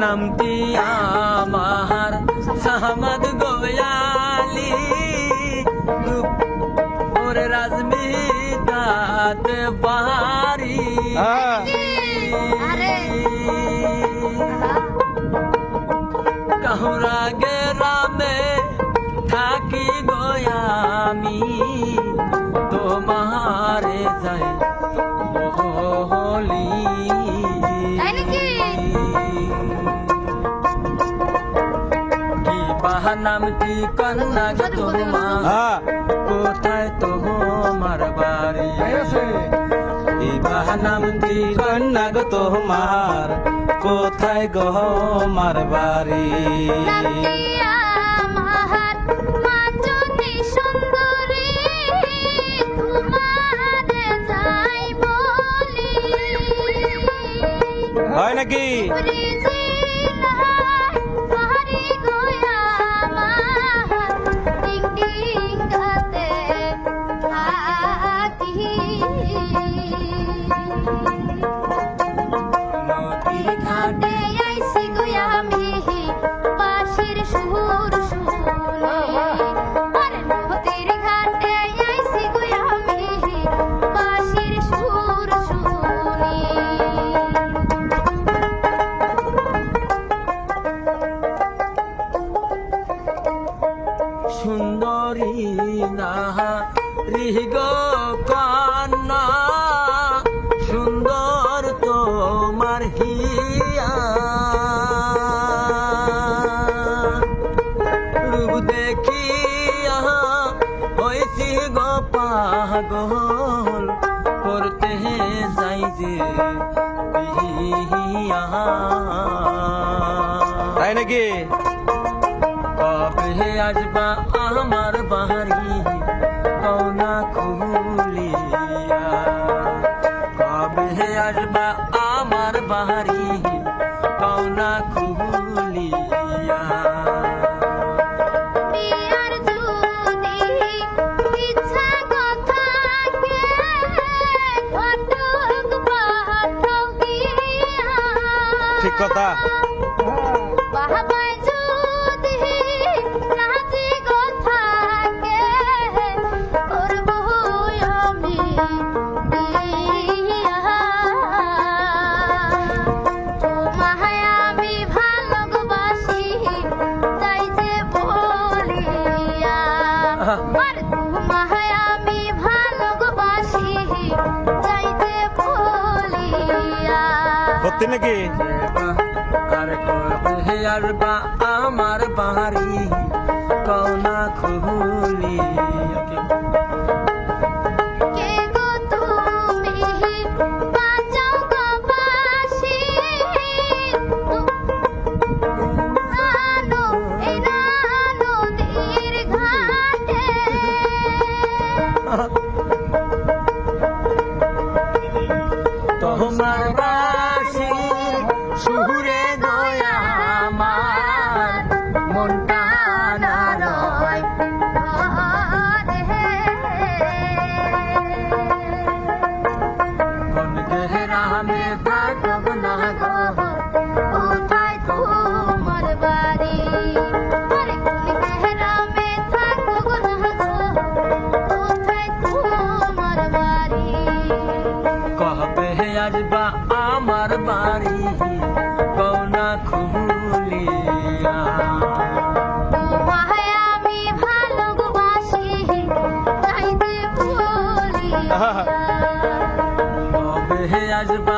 নামটি আমার সাহমদ গোয়ালি। ওরে রাজমিদাত বাহারি। হ্যাঁ। কাহুরা গেরামে থাকি গয়ামি তোমারে যাই কি বাহানামটি কন্যা গো তোমার কোথায় তোমার বাড়ি কি বাহানামটি কন্যা গো তোমার কোথায় গো মার বাড়ি হয় নাকি? সুন্দরী নাহা রিগ কান্না। সুন্দর তোমার হিয়া। রূপ দেখিয়া হয়েছি গো পাগল, করতে যাই যে তাই নাকি? কবে আসবা আমার বাড়ি কৌনা খুলিয়া কবে আসবা আমার বাড়ি কৌনা খুলিয়া ঠিক কথা আর তোমায় আমি ভালোবাসি তাই যে বলিয়া। সত্যি নাকি? আর কবে আসবা আমার বাড়ি কৌনা খুলিয়া le doy a 啊宝贝要吃饱